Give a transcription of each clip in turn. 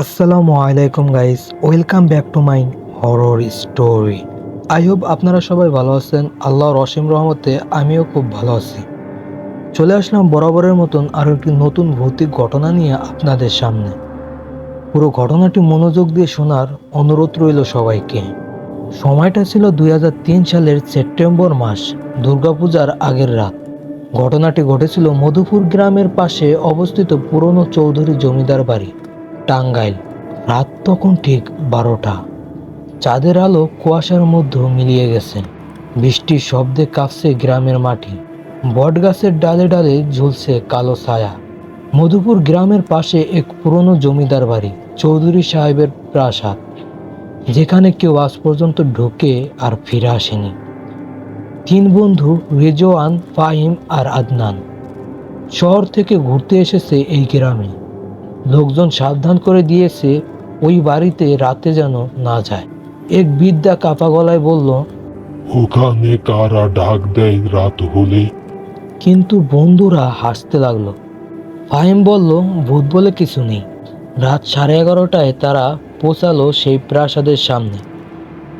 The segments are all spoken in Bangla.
আসসালামু আলাইকুম guys welcome back to my horror story I hope আপনারা সবাই ভালো আছেন। আল্লাহর অসীম রহমতে আমিও খুব ভালো আছি। চলে আসলাম বরাবরের মতন আরও একটি নতুন ভৌতিক ঘটনা নিয়ে আপনাদের সামনে। পুরো ঘটনাটি মনোযোগ দিয়ে শোনার অনুরোধ রইল সবাইকে। সময়টা ছিল দুই হাজার তিন সালের সেপ্টেম্বর মাস, দুর্গাপূজার আগের রাত। ঘটনাটি ঘটেছিল মধুপুর গ্রামের পাশে অবস্থিত পুরনো চৌধুরী জমিদার বাড়ি। টাঙ্গাইল। রাত তখন ঠিক বারোটা। চাঁদের আলো কুয়াশার মধ্যে মিলিয়ে গেছে। বৃষ্টির শব্দে কাঁপছে গ্রামের মাটি। বটগাছের ডালে ডালে ঝুলছে কালো ছায়া। মধুপুর গ্রামের পাশে এক পুরনো জমিদার বাড়ি, চৌধুরী সাহেবের প্রাসাদ। যেখানে কেউ আজ পর্যন্ত ঢুকে আর ফিরে আসেনি। তিন বন্ধু রেজওয়ান, ফাহিম আর আদনান। শহর থেকে ঘুরতে এসেছে এই গ্রামে। লোকজন সাবধান করে দিয়েছে ওই বাড়িতে রাতে যেন না যায়। এক বিদ্যা কাপা গলায় বলল ওখানে কারা ডাক দেয় রাত হলে? কিন্তু বন্ধুরা হাসতে লাগল। ফাহিম বলল ভূত বলে কিছু নেই। রাত সাড়ে এগারোটায় তারা পৌঁছালো সেই প্রাসাদের সামনে।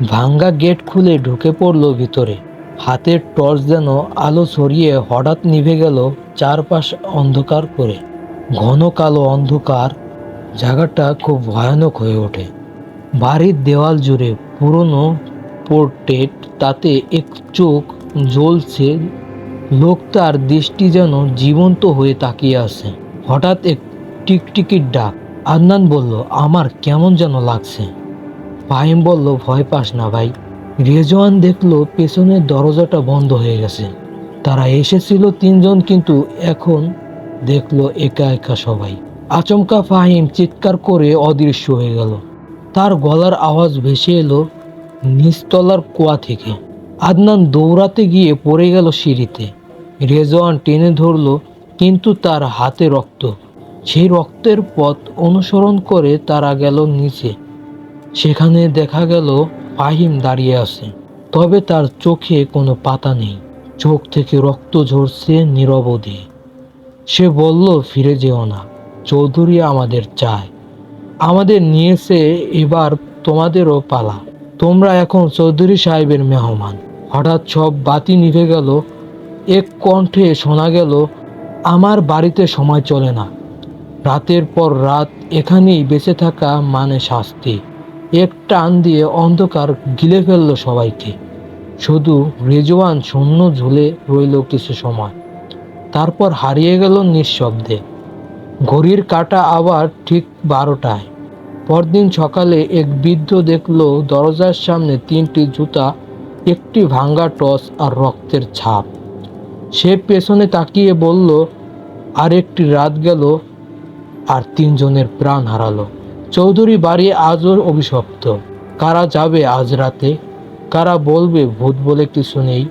ভাঙ্গা গেট খুলে ঢুকে পড়ল ভিতরে। হাতের টর্চ যেন আলো ছড়িয়ে হঠাৎ নিভে গেল চারপাশ অন্ধকার করে। ঘন কালো অন্ধকার, জায়গাটা খুব ভয়ানক হয়ে ওঠে। বাড়ির দেওয়াল জুড়ে পুরনো পোর্ট্রেট, তাতে এক চোখ জ্বলছে, লোক তার দৃষ্টি যেন জীবন্ত হয়ে তাকিয়ে আছে। হঠাৎ এক টিকটিকির ডাক, আদনান বলল, আমার কেমন যেন লাগছে। ফাহিম বলল, ভয় পাস না ভাই। রেজওয়ান দেখল, পেছনের দরজাটা বন্ধ হয়ে গেছে। তারা এসেছিল তিনজন, কিন্তু এখন দেখল একা একা সবাই। আচমকা ফাহিম চিৎকার করে অদৃশ্য হয়ে গেল। তার গলার আওয়াজ ভেসে এলো নিচতলার কুয়া থেকে। আদনান দৌড়াতে গিয়ে পড়ে গেল সিঁড়িতে। রেজওয়ান টেনে ধরলো, কিন্তু তার হাতে রক্ত। সেই রক্তের পথ অনুসরণ করে তারা গেল নিচে। সেখানে দেখা গেল ফাহিম দাঁড়িয়ে আছে। তবে তার চোখে কোনো পাতা নেই। চোখ থেকে রক্ত ঝরছে নিরবধি সে বলল, ফিরে যেও না, চৌধুরী আমাদের চায়। আমাদের নিয়েছে এবার তোমাদেরও পালা। তোমরা এখন চৌধুরী সাহেবের মেহমান। হঠাৎ সব বাতি নিভে গেল, এক কণ্ঠে শোনা গেল, আমার বাড়িতে সময় চলে না। রাতের পর রাত এখানেই বেঁচে থাকা মানে শাস্তি। এক টান দিয়ে অন্ধকার গিলে ফেলল সবাইকে। শুধু রেজওয়ান শূন্য ঝুলে রইল কিছু সময়। তারপর হারিয়ে গেল নিঃশব্দে। ঘড়ির কাঁটা আবার ঠিক বারোটায়। পরদিন সকালে এক বৃদ্ধ দেখল দরজার সামনে তিনটি জুতা, একটি ভাঙ্গা টস আর রক্তের ছাপ। সে পেছনে তাকিয়ে বলল আর একটি রাত গেল আর তিনজনের প্রাণ হারালো। চৌধুরী বাড়ি আজও অভিশপ্ত। কারা যাবে আজ রাতে? কারা বলবে ভূত বলে কিছু নেই?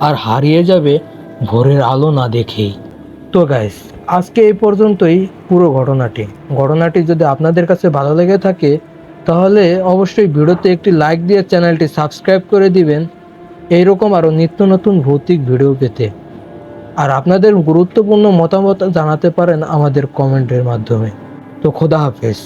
আর হারিয়ে যাবে ভোরের আলো না দেখেই। তো গাইস আজকে এই পর্যন্তই পুরো ঘটনাটি। ঘটনাটি যদি আপনাদের কাছে ভালো লেগে থাকে, তাহলে অবশ্যই ভিডিওতে একটি লাইক দিয়ে চ্যানেলটি সাবস্ক্রাইব করে দিবেন। এইরকম আরও নিত্য নতুন ভৌতিক ভিডিও পেতে। আর আপনাদের গুরুত্বপূর্ণ মতামত জানাতে পারেন আমাদের কমেন্টের মাধ্যমে। তো খোদা হাফেজ।